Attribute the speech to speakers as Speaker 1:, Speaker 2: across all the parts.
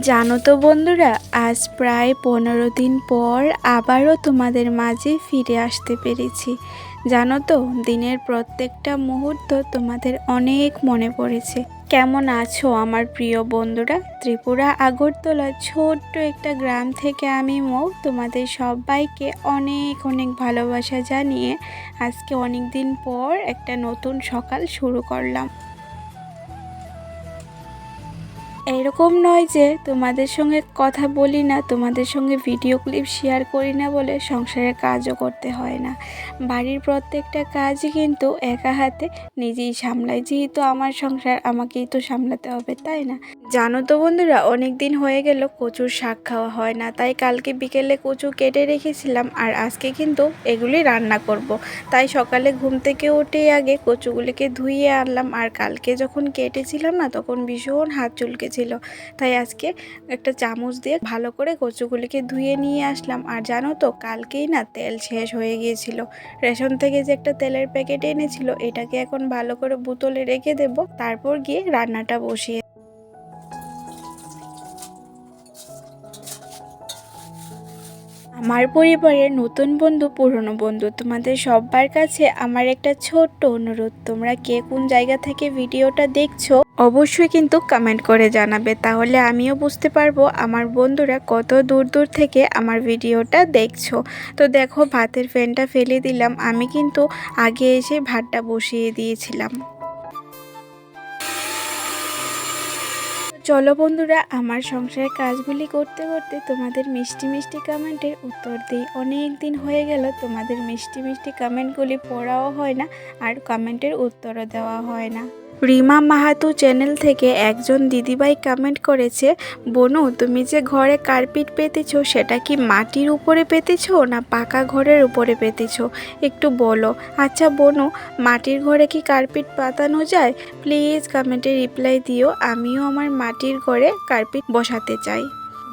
Speaker 1: জানো তো বন্ধুরা, আজ প্রায় পনেরো দিন পর আবারও তোমাদের মাঝে ফিরে আসতে পেরেছি। জানো তো, দিনের প্রত্যেকটা মুহূর্ত তোমাদের অনেক মনে পড়েছে। কেমন আছো আমার প্রিয় বন্ধুরা? ত্রিপুরা আগরতলা ছোট্ট একটা গ্রাম থেকে আমি মৌ, তোমাদের সবাইকে অনেক অনেক ভালোবাসা জানিয়ে আজকে অনেক দিন পর একটা নতুন সকাল শুরু করলাম। এরকম নয় যে তোমাদের সঙ্গে কথা বলি না, তোমাদের সঙ্গে ভিডিও ক্লিপ শেয়ার করি না বলে সংসারের কাজও করতে হয় না। বাড়ির প্রত্যেকটা কাজই কিন্তু একা হাতে নিজেই সামলাই, যেহেতু আমার সংসার আমাকেই তো সামলাতে হবে, তাই না? জানো তো বন্ধুরা অনেক দিন হয়ে গেল, কচুর শাক খাওয়া হয় না, তাই কালকে বিকেলে কচু কেটে রেখেছিলাম আর আজকে কিন্তু এগুলি রান্না করব। তাই সকালে ঘুম থেকে উঠে আগে কচুগুলিকে ধুইয়ে আনলাম, আর কালকে যখন কেটেছিলাম না, তখন ভীষণ হাত চুলকেছিল। তাই আজকে একটা চামচ দিয়ে ভালো করে কচুগুলিকে ধুয়ে নিয়ে আসলাম। আর জানো তো, কালকেই না তেল শেষ হয়ে গিয়েছিল। রেশন থেকে যে একটা তেলের প্যাকেট এনেছিল, এটাকে এখন ভালো করে বোতলে রেখে দেব। তারপর গিয়ে রান্নাটা বসিয়ে আমার পরিবারের নতুন বন্ধু, পুরনো বন্ধু, তোমাদের সবার কাছে আমার একটা ছোট্ট অনুরোধ। তোমরা কে কোন জায়গা থেকে ভিডিওটা দেখছ, অবশ্যই কিন্তু কমেন্ট করে জানাবে। তাহলে আমিও বুঝতে পারব আমার বন্ধুরা কত দূর দূর থেকে আমার ভিডিওটা দেখছ। তো দেখো, ভাতের ফ্যানটা ফেলে দিলাম। আমি কিন্তু আগে এসে ভাতটা বসিয়ে দিয়েছিলাম। চলো বন্ধুরা, আমার সংসারের কাজগুলি করতে করতে তোমাদের মিষ্টি মিষ্টি কমেন্টের উত্তর দিই। অনেক দিন হয়ে গেল, তোমাদের মিষ্টি মিষ্টি কমেন্টগুলি পড়াও হয় না আর কমেন্টের উত্তরও দেওয়া হয় না। রিমা মাহাতু চ্যানেল থেকে একজন দিদিভাই কমেন্ট করেছে, বনু, তুমি যে ঘরে কার্পেট পেতেছো, সেটা কি মাটির উপরে পেতেছো না পাকা ঘরের উপরে পেতেছো? একটু বলো। আচ্ছা বনু, মাটির ঘরে কি কার্পেট পাতানো যায়? প্লিজ কমেন্টে রিপ্লাই দিও, আমিও আমার মাটির ঘরে কার্পেট বসাতে চাই।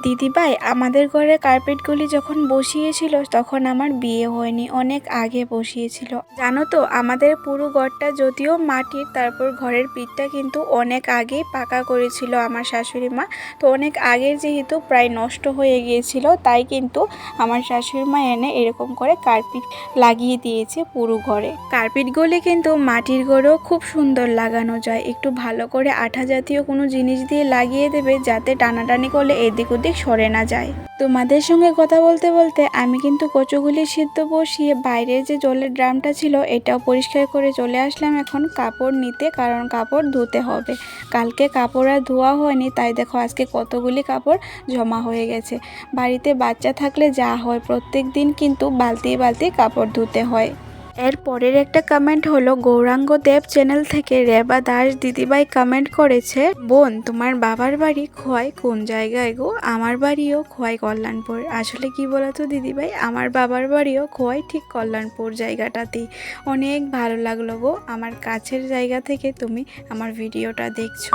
Speaker 1: দিদিভাই, আমাদের ঘরে কার্পেটগুলি যখন বসিয়েছিল, তখন আমার বিয়ে হয়নি, অনেক আগে বসিয়েছিল। জানো তো, আমাদের পুরো ঘরটা যদিও মাটির, তারপর ঘরের পিঠটা কিন্তু অনেক আগেই পাকা করেছিল আমার শাশুড়ি মা। তো অনেক আগের যেহেতু প্রায় নষ্ট হয়ে গিয়েছিল, তাই কিন্তু আমার শাশুড়ি মা এনে এরকম করে কার্পেট লাগিয়ে দিয়েছে পুরো ঘরে। কার্পেটগুলি কিন্তু মাটির ঘরেও খুব সুন্দর লাগানো যায়। একটু ভালো করে আঠা জাতীয় কোনো জিনিস দিয়ে লাগিয়ে দেবে, যাতে টানাটানি করলে এদিক ওদিক সরে না যায়। তোমাদের সঙ্গে কথা বলতে বলতে আমি কিন্তু কচুগুলি সিদ্ধ বসিয়ে বাইরের যে জলের ড্রামটা ছিল, এটাও পরিষ্কার করে চলে আসলাম এখন কাপড় নিতে, কারণ কাপড় ধুতে হবে। কালকে কাপড় আর ধোয়া হয়নি, তাই দেখো আজকে কতগুলি কাপড় জমা হয়ে গেছে। বাড়িতে বাচ্চা থাকলে যা হয় প্রত্যেক দিন কিন্তু বালতি বালতি কাপড় ধুতে হয়। এর পরের একটা কমেন্ট হলো, গৌরাঙ্গ দেব চ্যানেল থেকে রেবা দাস দিদিভাই কমেন্ট করেছে, বোন, তোমার বাবার বাড়ি খোয়াই কোন জায়গায় গো? আমার বাড়িও খোয়াই কল্যাণপুর। আসলে কি বলতো দিদিভাই, আমার বাবার বাড়িও খোয়াই ঠিক কল্যাণপুর জায়গাটাতেই। অনেক ভালো লাগল গো, আমার কাছের জায়গা থেকে তুমি আমার ভিডিওটা দেখছ।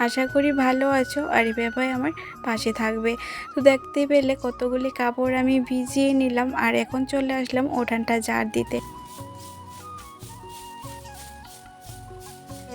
Speaker 1: আশা করি ভালো আছো আর এভাবে আমার পাশে থাকবে। তো দেখতে পেলে কতগুলি কাপড় আমি ভিজিয়ে নিলাম আর এখন চলে আসলাম ওঠানটা জার দিতে।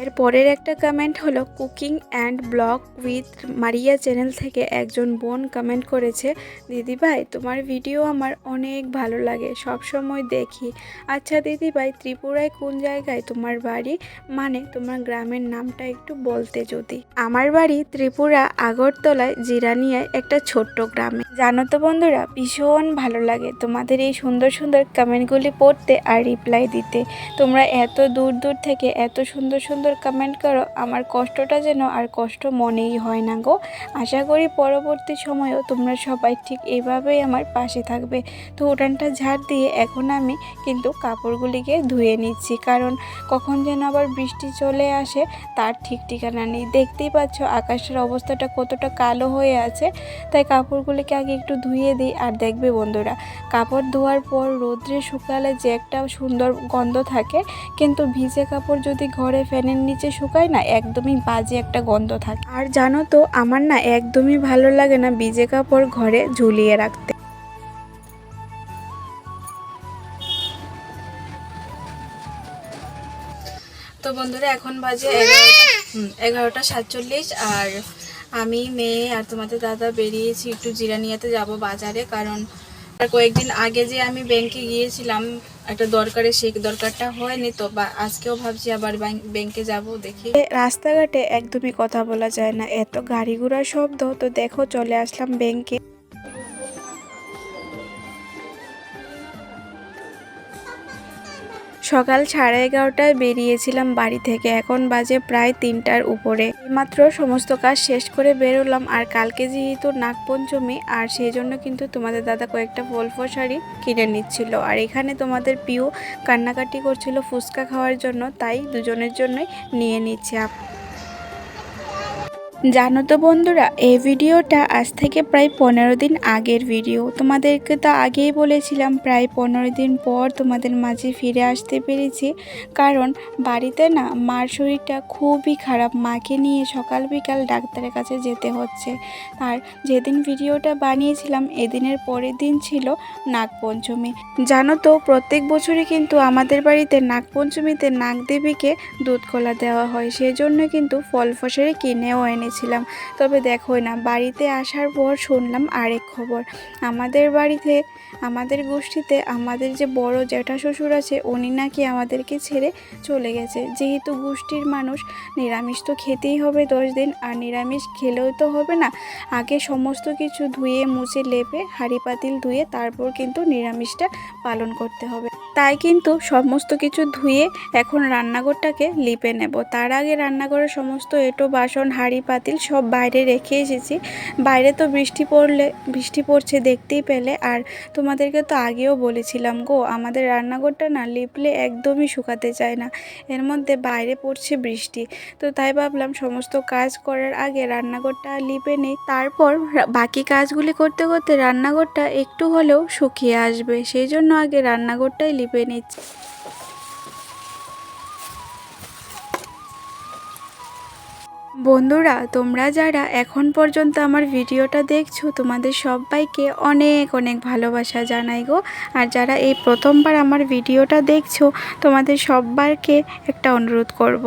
Speaker 1: এর পরের একটা কমেন্ট হলো cooking and blog with Maria channel থেকে একজন বোন কমেন্ট করেছে দিদিভাই তোমার ভিডিও আমার অনেক ভালো লাগে সব সময় দেখি। আচ্ছা দিদিভাই ত্রিপুরায় কোন জায়গায় তোমার বাড়ি? মানে তোমার গ্রামের নামটা একটু বলতে যদি। আমার বাড়ি ত্রিপুরা আগরতলায়, জিরানিয়ায়, একটা ছোট্ট গ্রামে। জানো তো বন্ধুরা, ভীষণ ভালো লাগে তোমাদের এই সুন্দর সুন্দর কমেন্টগুলি পড়তে আর রিপ্লাই দিতে। তোমরা এত দূর দূর থেকে এত সুন্দর সুন্দর কমেন্ট করো, আমার কষ্টটা যেন আর কষ্ট মনেই হয় না গো। আশা করি পরবর্তী সময়েও তোমরা সবাই ঠিক এইভাবেই আমার পাশে থাকবে। তো উঠানটা ঝাড় দিয়ে এখন আমি কিন্তু কাপড়গুলিকে ধুয়ে নিচ্ছি, কারণ কখন যেন আবার বৃষ্টি চলে আসে, তার ঠিক ঠিকানা নেই। দেখতেই পাচ্ছ আকাশের অবস্থাটা কতটা কালো হয়ে আছে, তাই কাপড়গুলিকে আগে একটু ধুয়ে দিই আর দেখবে বন্ধুরা, কাপড় ধোয়ার পর রোদ্রে শুকালে যে একটা সুন্দর গন্ধ থাকে, কিন্তু ভিজে কাপড় যদি ঘরে ফ্যানের নিচে শুকায় না, একদমই বাজে একটা গন্ধ থাকে। আর জানো তো, আমার না একদমই ভালো লাগে না ভিজে কাপড় ঘরে ঝুলিয়ে রাখতে। তো বন্ধুরা, এখন বাজে এগারোটা এগারোটা সাতচল্লিশ আর
Speaker 2: আমি, মেয়ে আর তোমাদের দাদা বেরিয়েছি একটু জিরানিয়াতে যাব বাজারে, কারণ কয়েকদিন আগে যে আমি ব্যাংকে গিয়েছিলাম, একটা দরকারে সেই দরকারটা হয়নি, তো বা আজকেও ভাবছি আবার ব্যাংক- যাব দেখি।
Speaker 1: রাস্তাঘাটে একদমই কথা বলা যায় না, এত গাড়ি ঘোড়ার শব্দ, তো দেখো চলে আসলাম ব্যাংকে সকাল সাড়ে এগারোটায় বেরিয়েছিলাম বাড়ি থেকে। এখন বাজে প্রায় তিনটার উপরে। মাত্র সমস্ত কাজ শেষ করে বেরোলাম, আর কালকে যেহেতু নাগপঞ্চমী, আর সেই জন্য কিন্তু তোমাদের দাদা কয়েকটা ফলফো শাড়ি কিনে নিচ্ছিল। আর এখানে তোমাদের পিউ কান্নাকাটি করছিল ফুচকা খাওয়ার জন্য, তাই দুজনের জন্যই নিয়ে নিচ্ছে জানো তো বন্ধুরা, এই ভিডিওটা আজ থেকে প্রায় পনেরো দিন আগের ভিডিও। তোমাদেরকে তো আগেই বলেছিলাম, প্রায় পনেরো দিন পর তোমাদের মাঝে ফিরে আসতে পেরেছি। কারণ বাড়িতে না, মার শরীরটা খুবই খারাপ। মাকে নিয়ে সকাল বিকাল ডাক্তারের কাছে যেতে হচ্ছে। আর যেদিন ভিডিওটা বানিয়েছিলাম, এদিনের পরের দিন ছিল নাগপঞ্চমী। জানো তো, প্রত্যেক বছরই কিন্তু আমাদের বাড়িতে নাগপঞ্চমীতে নাগদেবীকে দুধ কলা দেওয়া হয়। সেই জন্য কিন্তু ফল ফসলে কিনেও এনেছিলাম তবে দেখো না, বাড়িতে আসার পর শুনলাম আরেক খবর। আমাদের বাড়িতে, আমাদের গোষ্ঠীতে আমাদের যে বড় জ্যাঠা শ্বশুর আছে, উনি নাকি আমাদেরকে ছেড়ে চলে গেছে। যেহেতু গোষ্ঠীর মানুষ, নিরামিষ তো খেতেই হবে দশ দিন, আর নিরামিষ খেলেও তো হবে না। আগে সমস্ত কিছু ধুয়ে, মুছে, লেপে, হাঁড়ি পাতিল ধুয়ে তারপর কিন্তু নিরামিষটা পালন করতে হবে। তাই কিন্তু সমস্ত কিছু ধুয়ে এখন রান্নাঘরটাকে লিপে নেব। তার আগে রান্নাঘরের সমস্ত এঁটো, বাসন, হাঁড়ি, পাতিল সব বাইরে রেখে এসেছি। বাইরে তো বৃষ্টি পড়লে, বৃষ্টি পড়ছে দেখতেই পেলে। আর তোমাদেরকে তো আগেও বলেছিলাম গো, আমাদের রান্নাঘরটা না লিপলে একদমই শুকাতে চায় না। এর মধ্যে বাইরে পড়ছে বৃষ্টি। তো তাই ভাবলাম সমস্ত কাজ করার আগে রান্নাঘরটা লিপে নেই। তারপর বাকি কাজগুলি করতে করতে রান্নাঘরটা একটু হলেও শুকিয়ে আসবে। সেই জন্য আগে রান্নাঘরটাই লিপে নিচ্ছি। বন্ধুরা, তোমরা যারা এখন পর্যন্ত আমার ভিডিওটা দেখছ, তোমাদের সবাইকে অনেক অনেক ভালোবাসা জানাই গো। আর যারা এই প্রথমবার আমার ভিডিওটা দেখছ, তোমাদের সবাইকে একটা অনুরোধ করব।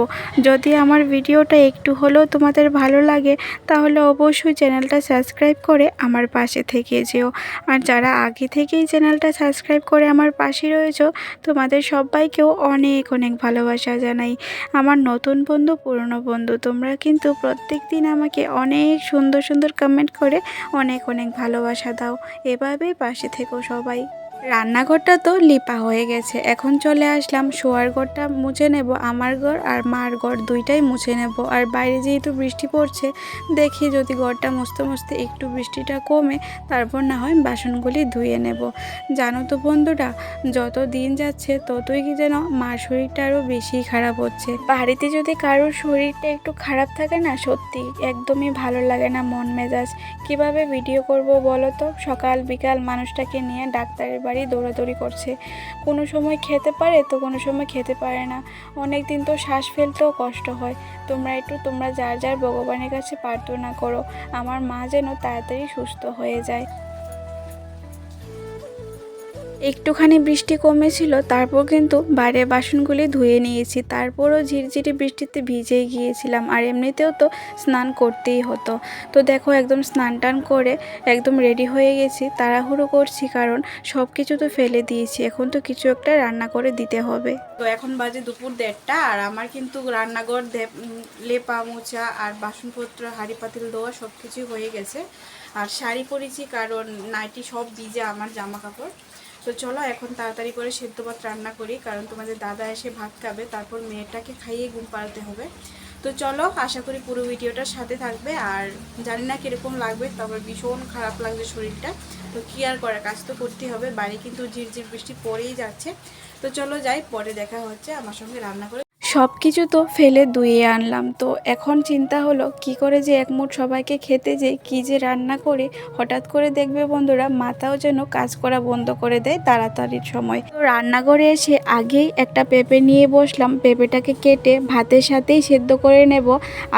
Speaker 1: যদি আমার ভিডিওটা একটু হলেও তোমাদের ভালো লাগে, তাহলে অবশ্যই চ্যানেলটা সাবস্ক্রাইব করে আমার পাশে থেকে যেও। আর যারা আগে থেকেই চ্যানেলটা সাবস্ক্রাইব করে আমার পাশে রয়েছো, তোমাদের সবাইকেও অনেক অনেক ভালোবাসা জানাই। আমার নতুন বন্ধু, পুরনো বন্ধু, তোমরা কিন্তু প্রত্যেক দিন আমাকে অনেক সুন্দর সুন্দর কমেন্ট করে অনেক অনেক ভালোবাসা দাও। এভাবেই পাশে থেকো সবাই। রান্নাঘরটা তো লিপা হয়ে গেছে। এখন চলে আসলাম, শোয়ার ঘরটা মুছে নেব, আমার ঘর আর মার ঘর দুইটাই মুছে নেব। আর বাইরে যেহেতু বৃষ্টি পড়ছে, দেখি যদি ঘরটা মুছতে মুছতে একটু বৃষ্টিটা কমে, তারপর না হয় বাসনগুলি ধুয়ে নেব। জানো তো বন্ধুরা, যত দিন যাচ্ছে ততই কি যেন মার শরীরটা আরও বেশি খারাপ হচ্ছে। বাড়িতে যদি কারোর শরীরটা একটু খারাপ থাকে না, সত্যি একদমই ভালো লাগে না মন মেজাজ। কীভাবে ভিডিও করব বলো তো? সকাল বিকাল মানুষটাকে নিয়ে ডাক্তারের বাড়ি দৌড়াদৌড়ি করছে। কোনো সময় খেতে পারে তো কোনো সময় খেতে পারে না। অনেক দিন তো শ্বাস ফেলতেও কষ্ট হয়। তোমরা একটু, তোমরা যার যার ভগবানের কাছে প্রার্থনা করো। আমার মা যেন তাড়াতাড়ি সুস্থ হয়ে যায়। একটুখানি বৃষ্টি কমেছিল, তারপর কিন্তু বাইরের বাসনগুলি ধুয়ে নিয়েছি। তারপরও ঝিরঝিরি বৃষ্টিতে ভিজেই গিয়েছিলাম আর এমনিতেও তো স্নান করতেই হতো। তো দেখো একদম স্নান টান করে একদম রেডি হয়ে গেছি, তাড়াহুড়ো করছি কারণ সব কিছু তো ফেলে দিয়েছি, এখন তো কিছু একটা রান্না করে দিতে হবে।
Speaker 2: তো এখন বাজে দুপুর দেড়টা আর আমার কিন্তু রান্নাঘর লেপা, মোচা আর বাসনপত্র, হাঁড়ি, পাতিল দেওয়া সব কিছুই হয়ে গেছে। আর শাড়ি পরেছি কারণ নাইটি সব ভিজে আমার জামা কাপড় তো চলো এখন তাড়াতাড়ি করে সেদ্ধ ভাত রান্না করি, কারণ তোমাদের দাদা এসে ভাত খাবে, তারপর মেয়েটাকে খাইয়ে ঘুম পাড়াতে হবে। তো চলো, আশা করি পুরো ভিডিওটার সাথে থাকবে, আর জানি না কীরকম লাগবে তারপর ভীষণ খারাপ লাগবে শরীরটা। তো কী আর করার, কাজ তো করতেই হবে, বাড়ি কিন্তু ঝিরঝির বৃষ্টি পরেই যাচ্ছে। তো চলো যাই, পরে দেখা হচ্ছে, আমার সঙ্গে রান্না করে
Speaker 1: সব কিছু তো ফেলে ধুয়ে আনলাম। তো এখন চিন্তা হলো, কি করে যে একমুঠ সবাইকে খেতে যে কি যে রান্না করে হঠাৎ করে দেখবে বন্ধুরা মাথাও যেন কাজ করা বন্ধ করে দেয় তাড়াতাড়ির সময়। তো রান্নাঘরে এসে আগেই একটা পেঁপে নিয়ে বসলাম। পেঁপেটাকে কেটে ভাতের সাথেই সেদ্ধ করে নেব।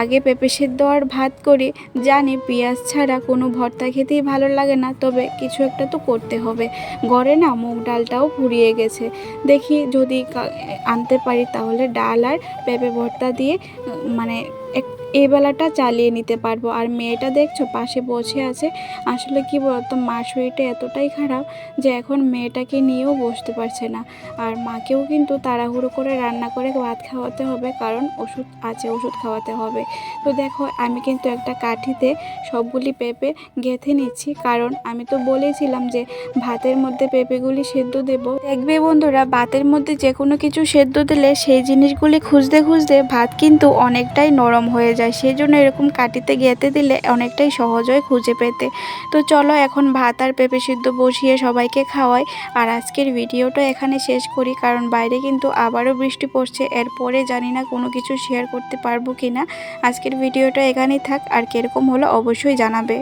Speaker 1: আগে পেঁপে সেদ্ধ আর ভাত করি। জানি পেঁয়াজ ছাড়া কোনো ভর্তা খেতেই ভালো লাগে না, তবে কিছু একটা তো করতে হবে। ঘরে না মুগ ডালটাও ফুরিয়ে গেছে। দেখি যদি আনতে পারি তাহলে ডাল আর পেঁপে ভর্তা দিয়ে মানে এই বেলাটা চালিয়ে নিতে পারব। আর মেয়েটা দেখছ পাশে বসে আছে। আসলে কি বলতো, মার শরীরটা এতটাই খারাপ যে এখন মেয়েটাকে নিয়েও বসতে পারছে না। আর মাকেও কিন্তু তাড়াহুড়ো করে রান্না করে ভাত খাওয়াতে হবে, কারণ ওষুধ আছে, ওষুধ খাওয়াতে হবে। তো দেখো, আমি কিন্তু একটা কাঠিতে সবগুলি পেঁপে গেঁথে নিচ্ছি, কারণ আমি তো বলেছিলাম যে ভাতের মধ্যে পেঁপেগুলি সেদ্ধ দেব। দেখবে বন্ধুরা, ভাতের মধ্যে যে কোনো কিছু সেদ্ধ দিলে সেই জিনিসগুলি খুঁজতে খুঁজতে ভাত কিন্তু অনেকটাই নরম হয়ে যায় সেই জন্য এরকম কাটিতে গেঁথে দিলে অনেকটাই সহজ হয় খুঁজে পেতে। তো চলো এখন ভাত আর পেঁপে সিদ্ধ বসিয়ে সবাইকে খাওয়াই। আর আজকের ভিডিওটা এখানে শেষ করি, কারণ বাইরে কিন্তু আবারও বৃষ্টি পড়ছে। এরপরে জানি না কোনো কিছু শেয়ার করতে পারব কি না আজকের ভিডিওটা এখানেই থাক, আর কীরকম হলো অবশ্যই জানাবে।